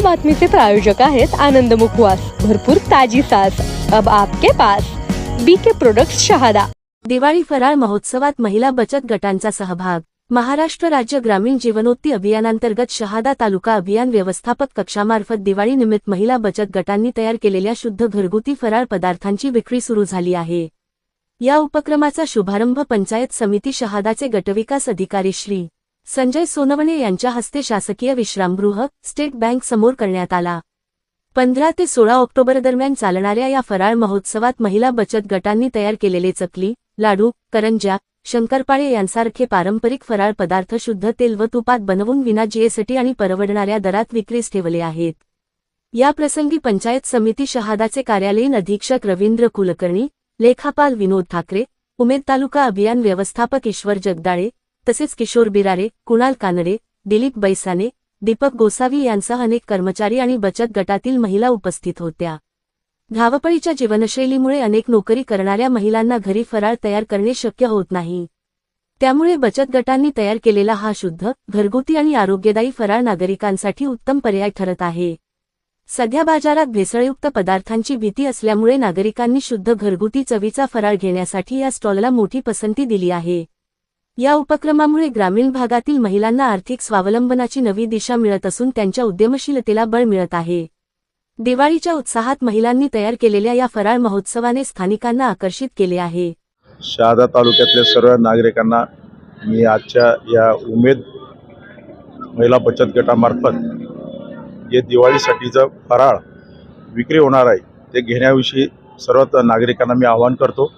बातमीचे प्रायोजक आहेत आनंद मुखवास. भरपूर ताजी सास. अब आपके pass. B K product Shahada. Diwali फराळ महोत्सवात महिला बचत गटांचा सहभाग. महाराष्ट्र राज्य ग्रामीण जीवनोत्ती अभियानांतर्गत शहादा तालुका अभियान व्यवस्थापक कक्षामार्फत दिवाळी निमित्त महिला बचत गटांनी तयार केलेल्या शुद्ध घरगुती फराळ पदार्थांची विक्री सुरू झाली आहे. या उपक्रमाचा शुभारंभ पंचायत समिती शहादाचे गटविकास अधिकारी श्री. संजय सोनवणे यांच्या हस्ते शासकीय विश्रामगृह स्टेट बँक समोर करण्यात आला. पंधरा ते सोळा ऑक्टोबर दरम्यान चालणाऱ्या या फराळ महोत्सवात महिला बचत गटांनी तयार केलेले चकली लाडू करंज्या शंकरपाळे यांसारखे पारंपरिक फराळ पदार्थ शुद्ध तेल व तुपात बनवून विना जीएसटी आणि परवडणाऱ्या दरात विक्रीस ठेवले आहेत. या प्रसंगी पंचायत समिती शहादाचे कार्यालयीन अधीक्षक रवींद्र कुलकर्णी लेखापाल विनोद ठाकरे उमेद तालुका अभियान व्यवस्थापक ईश्वर जगदाळे तसेच किशोर बिरारे कुणाल कानडे दिलीप बैसाने दीपक गोसावी यांसह अनेक कर्मचारी आणि बचत गटातील महिला उपस्थित होत्या. धावपळीच्या जीवनशैलीमुळे अनेक नोकरी करणाऱ्या महिलांना घरी फराळ तयार करणे शक्य होत नाही. त्यामुळे बचत गटांनी तयार केलेला हा शुद्ध घरगुती आणि आरोग्यदायी फराळ नागरिकांसाठी उत्तम पर्याय ठरत आहे. सध्या बाजारात भेसळयुक्त पदार्थांची भीती असल्यामुळे नागरिकांनी शुद्ध घरगुती चवीचा फराळ घेण्यासाठी या स्टॉलला मोठी पसंती दिली आहे. या उपक्रमामुळे ग्रामीण भागातील महिलांना आर्थिक स्वावलंबनाची नवी दिशा मिळत असून त्यांच्या उद्यमशीलतेला बळ मिळत आहे. दिवाळीच्या उत्साहात महिलांनी तयार केलेल्या या फराळ महोत्सवाने स्थानिकांना आकर्षित केले आहे. शहादा तालुक्यातल्या सर्व नागरिकांना मी आजच्या या उमेद महिला बचत गटामार्फत जे दिवाळीसाठीचं फराळ विक्री होणार आहे ते घेण्याविषयी सर्व नागरिकांना मी आवाहन करतो.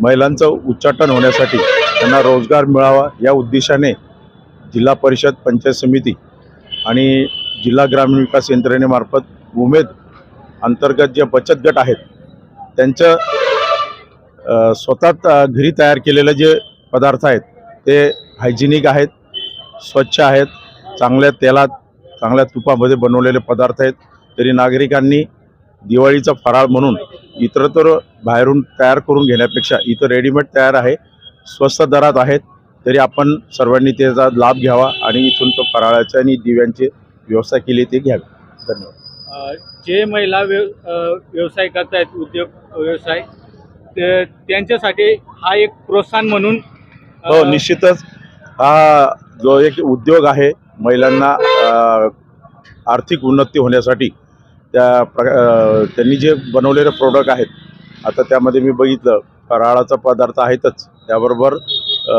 महिलांचं उच्चाटन होण्यासाठी त्यांना रोजगार मिळावा या उद्देशाने जिल्हा परिषद पंचायत समिती आणि जिल्हा ग्रामीण विकास यंत्रणेमार्फत उमेद अंतर्गत जे बचत गट आहेत त्यांचं स्वतः त- घरी तयार केलेले जे पदार्थ आहेत ते हायजिनिक आहेत स्वच्छ आहेत चांगल्या तेलात चांगल्या तुपामध्ये बनवलेले पदार्थ आहेत तरी नागरिकांनी दिवाळीचा फराळ म्हणून इतरत्र बाहेरून तयार करून घेण्यापेक्षा इथं रेडीमेड तयार आहे. स्वस्त दरात आहेत तरी आपण सर्वांनी त्याचा लाभ घ्यावा आणि इथून तो फराळाचे आणि दिव्यांचे व्यवसाय केली ते घ्यावे. धन्यवाद. जे महिला व्यव व्यवसाय करतायत उद्योग व्यवसाय ते- त्यांच्यासाठी हा एक प्रोत्साहन म्हणून हो निश्चितच. हा जो एक उद्योग आहे महिलांना आर्थिक उन्नती होण्यासाठी त्या प्र त्यांनी जे बनवलेले प्रोडक्ट आहेत आता त्यामध्ये मी बघितलं फराळाचा पदार्थ आहेतच. त्याबरोबर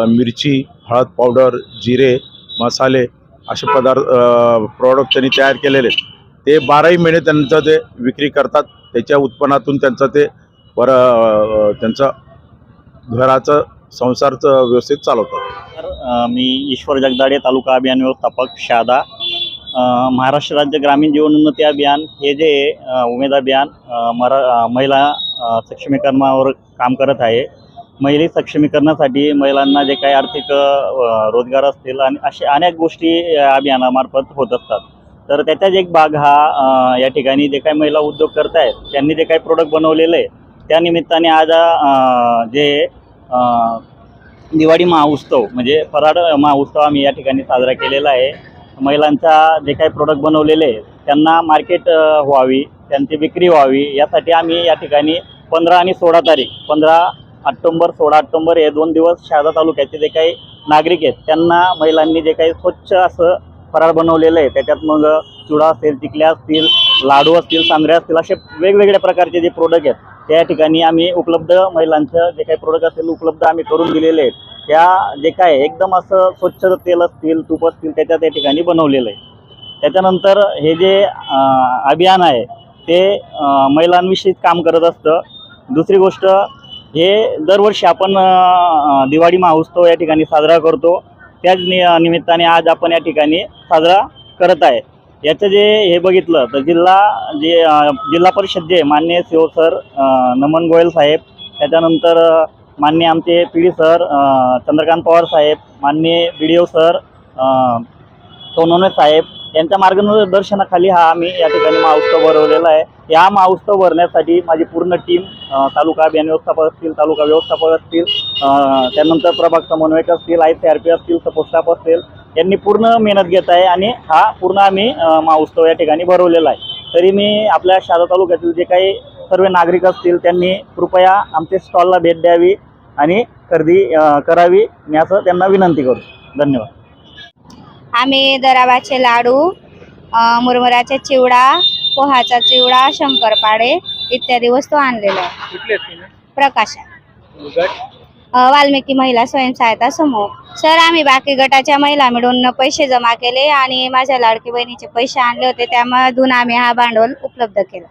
मिरची हळद पावडर जिरे मसाले असे पदार्थ प्रॉडक्ट त्यांनी तयार केलेले ते बाराही महिने त्यांचं ते विक्री करतात. त्याच्या उत्पन्नातून त्यांचं ते वर त्यांचं घराचं संसारचं व्यवस्थित चालवतात. तर मी ईश्वर जगदाडे तालुका अभियान व्यवस्थापक शादा. महाराष्ट्र राज्य ग्रामीण जीवनोन्नती अभियान हे जे उमेद अभियान मरा महिला सक्षमीकरणावर काम करत आहे. महिला सक्षमीकरणासाठी महिलांना जे काही आर्थिक रोजगार असतील आणि अशा अनेक गोष्टी या अभियानामार्फत होत असतात. तर त्याचाच एक भाग हा या ठिकाणी जे काही महिला उद्योग करत आहेत त्यांनी जे काही प्रोडक्ट बनवलेले आहे त्या निमित्ताने आज जे दिवाळी महाउत्सव म्हणजे फराळ महाउत्सव आम्ही या ठिकाणी साजरा केलेला आहे. महिलांचा जे काही प्रोडक्ट बनवलेले त्यांना मार्केट व्हावी त्यांची विक्री व्हावी यासाठी आम्ही या ठिकाणी पंधरा आणि सोळा तारीख पंधरा ऑक्टोंबर सोळा ऑक्टोंबर हे दोन दिवस शहादा तालुक्याचे जे काही नागरिक आहेत त्यांना महिलांनी जे काही स्वच्छ असं फराळ बनवलेलं आहे त्याच्यात मग चुडा असेल चिकल्या असतील लाडू असतील सांगऱ्या असतील असे वेगवेगळ्या प्रकारचे जे प्रोडक्ट आहेत त्या ठिकाणी आम्ही उपलब्ध महिलांचं जे काही प्रोडक्ट असेल उपलब्ध आम्ही करून दिलेले आहेत. त्या जे काय आहे, एकदम असं स्वच्छ तेल असतील तूप असतील त्याच्या त्या ठिकाणी बनवलेलं आहे. त्याच्यानंतर हे जे अभियान आहे ते महिलांविषयीच काम करत असतं. दुसरी गोष्ट हे दरवर्षी आपण दिवाळी महोत्सव या ठिकाणी साजरा करतो. त्याच नि निमित्ताने आज आपण या ठिकाणी साजरा करत आहे. याचं जे हे बघितलं तर जिल्हा जे जिल्हा परिषद जे मान्य सीओ सर नमन गोयल साहेब त्याच्यानंतर मान्य माननीय आमचे P D sir Chandrakant Pawar साहेब माननीय बी डी ओ सर अं, सोनवणे साहेब यांच्या मार्गदर्शनाखाली हा आम्ही या ठिकाणी महाउत्सव भरवलेला आहे. या महोत्सव भरण्यासाठी माझी पूर्ण टीम तालुका अभियान व्यवस्थापक असतील तालुका व्यवस्थापक असतील त्यानंतर प्रभाग समन्वयक असतील आय सी आर पी असतील सपोर्ट स्टाफ असेल यांनी पूर्ण मेहनत घेत आहे आणि हा पूर्ण आम्ही महाउत्सव या ठिकाणी भरवलेला आहे. तरी मी आपल्या शहादा तालुक्यातील जे काही सर्व नागरिक असतील त्यांनी कृपया आमच्या स्टॉलला भेट द्यावी. आणि खरेदी करावी मी असं त्यांना विनंती करतो धन्यवाद. आम्ही दराबाचे लाडू मुरमुराचा चिवडा पोहाचा चिवडा शंकरपाळे इत्यादी वस्तू आणलेल्या आहेत. वाल्मिकी महिला स्वयंसहायता समूह. सर आम्ही बाकी गटाच्या महिला मिळून पैसे जमा केले आणि माझ्या लाडकी बहिणीचे पैसे आणले होते. त्यामधून आम्ही हा भांडवल उपलब्ध केला.